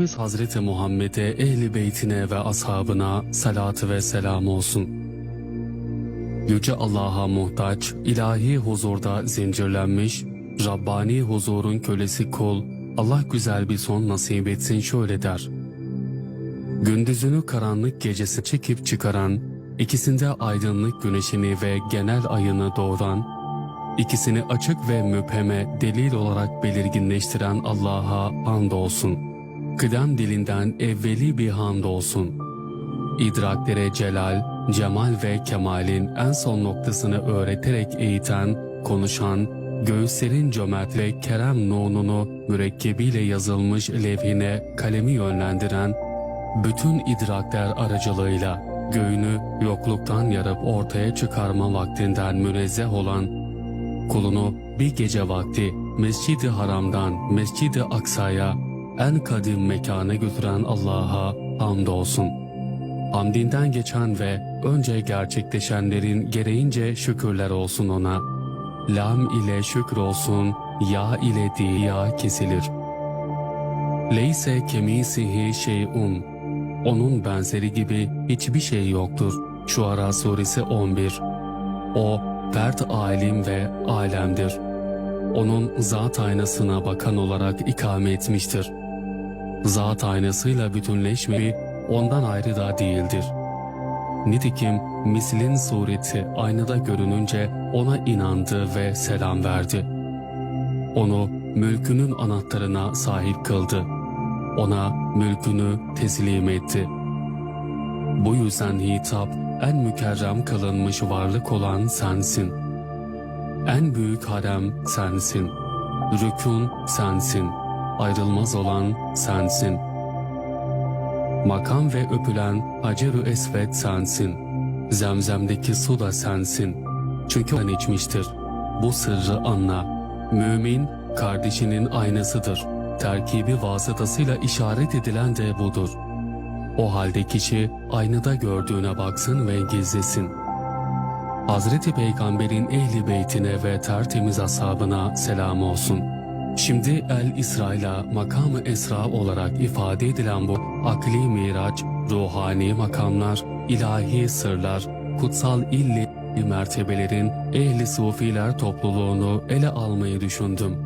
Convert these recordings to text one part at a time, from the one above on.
Biz Hazreti Muhammed'e, ehli beytine ve ashabına salatı ve selam olsun. Yüce Allah'a muhtaç, ilahi huzurda zincirlenmiş, Rabbani huzurun kölesi kul, Allah güzel bir son nasip etsin şöyle der. Gündüzünü karanlık gecesi çekip çıkaran, ikisinde aydınlık güneşini ve genel ayını doğuran, ikisini açık ve müpheme delil olarak belirginleştiren Allah'a andolsun. Kıdem dilinden evveli bir hamdolsun. İdraklere celal, cemal ve kemalin en son noktasını öğreterek eğiten, konuşan, göğüslerin cömert ve kerem nununu mürekkebiyle yazılmış levhine kalemi yönlendiren, bütün idrakler aracılığıyla göğünü yokluktan yarıp ortaya çıkarma vaktinden münezzeh olan, kulunu bir gece vakti Mescid-i Haram'dan Mescid-i Aksa'ya en kadim mekana götüren Allah'a hamdolsun. Hamdinden geçen ve önce gerçekleşenlerin gereğince şükürler olsun ona. Lam ile şükür olsun, ya ile diya kesilir. Leyse kemisihi şey'un. Onun benzeri gibi hiçbir şey yoktur. Şuara suresi 11. O, fert alim ve alemdir. Onun zat aynasına bakan olarak ikame etmiştir. Zat aynasıyla bütünleşmeyi ondan ayrı da değildir. Nitekim mislin sureti aynada görününce ona inandı ve selam verdi. Onu mülkünün anahtarına sahip kıldı. Ona mülkünü teslim etti. Bu yüzden hitap en mükerrem kılınmış varlık olan sensin. En büyük harem sensin. Rükün sensin. Ayrılmaz olan sensin. Makam ve öpülen Hacer-ü Esved sensin. Zemzemdeki su da sensin. Çünkü o içmiştir. Bu sırrı anla. Mümin kardeşinin aynasıdır. Terkibi vasıtasıyla işaret edilen de budur. O halde kişi aynada gördüğüne baksın ve gizlesin. Hazreti Peygamber'in ehli beytine ve tertemiz ashabına selam olsun. Şimdi El İsra'yla makamı Esra olarak ifade edilen bu akli miraç, ruhani makamlar, ilahi sırlar, kutsal illi mertebelerin ehli sufiler topluluğunu ele almayı düşündüm.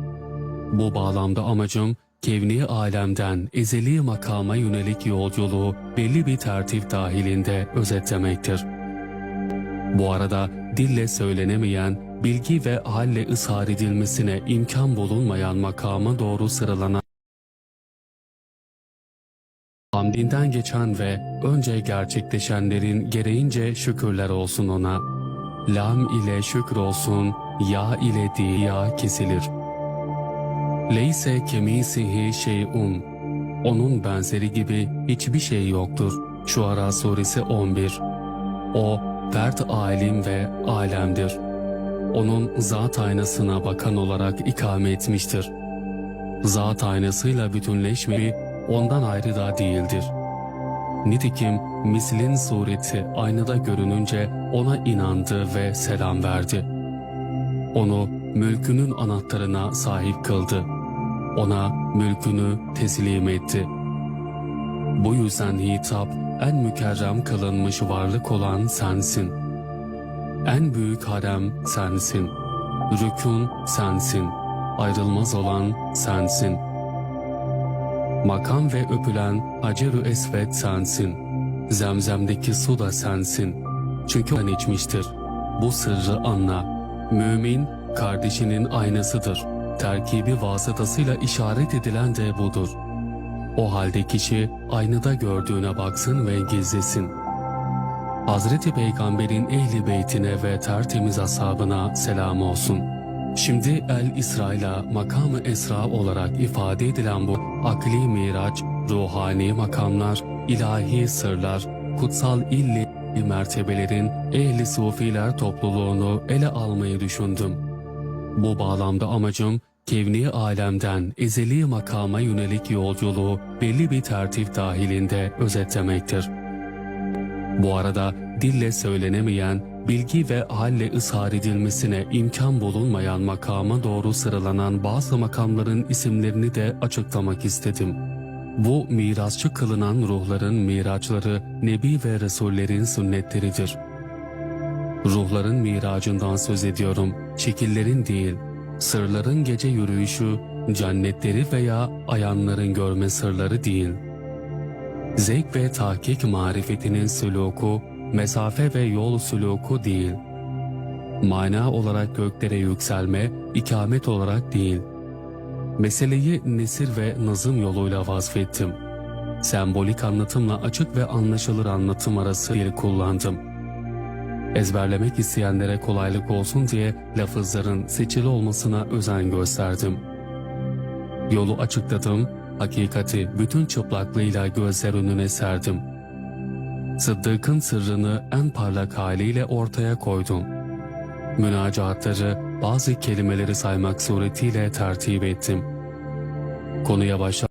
Bu bağlamda amacım kevni alemden ezeli makama yönelik yolculuğu belli bir tertip dahilinde özetlemektir. Bu arada dille söylenemeyen, bilgi ve halle ishar edilmesine imkan bulunmayan makama doğru sıralanan Hamdinden geçen ve önce gerçekleşenlerin gereğince şükürler olsun ona. Lam ile şükür olsun, ya ile diya kesilir. Leyse kemisihi şey'un. Onun benzeri gibi hiçbir şey yoktur. Şuara suresi 11. O, fert alim ve alemdir. Onun zat aynasına bakan olarak ikame etmiştir. Zat aynasıyla bütünleşmeyi ondan ayrı da değildir. Nitekim mislin sureti aynada görününce ona inandı ve selam verdi. Onu mülkünün anahtarına sahip kıldı. Ona mülkünü teslim etti. Bu yüzden hitap en mükerrem kılınmış varlık olan sensin. En büyük harem sensin. Rükün sensin. Ayrılmaz olan sensin. Makam ve öpülen Hacer-ü Esved sensin. Zemzemdeki su da sensin. Çünkü o içmiştir. Bu sırrı anla. Mümin kardeşinin aynasıdır. Terkibi vasıtasıyla işaret edilen de budur. O halde kişi aynada gördüğüne baksın ve gizlesin. Hazreti Peygamber'in ehli beytine ve tertemiz ashabına selam olsun. Şimdi El İsra'yla makamı Esra olarak ifade edilen bu akli miraç, ruhani makamlar, ilahi sırlar, kutsal illi mertebelerin ehli sufiler topluluğunu ele almayı düşündüm. Bu bağlamda amacım kevni alemden ezeli makama yönelik yolculuğu belli bir tertip dahilinde özetlemektir. Bu arada dille söylenemeyen, bilgi ve halle ishar edilmesine imkan bulunmayan makama doğru sıralanan bazı makamların isimlerini de açıklamak istedim. Bu mirasçı kılınan ruhların miraçları Nebi ve Resullerin sünnetleridir. Ruhların miracından söz ediyorum, şekillerin değil, sırların gece yürüyüşü, cennetleri veya ayanların görme sırları değil. Zevk ve tahkik marifetinin süluku, mesafe ve yol süluku değil. Mana olarak göklere yükselme, ikamet olarak değil. Meseleyi nesir ve nazım yoluyla vasfettim. Sembolik anlatımla açık ve anlaşılır anlatım arası dil kullandım. Ezberlemek isteyenlere kolaylık olsun diye lafızların seçili olmasına özen gösterdim. Yolu açıkladım, hakikati bütün çıplaklığıyla gözler önüne serdim. Sıddık'ın sırrını en parlak haliyle ortaya koydum. Münacatları, bazı kelimeleri saymak suretiyle tertip ettim. Konuya başla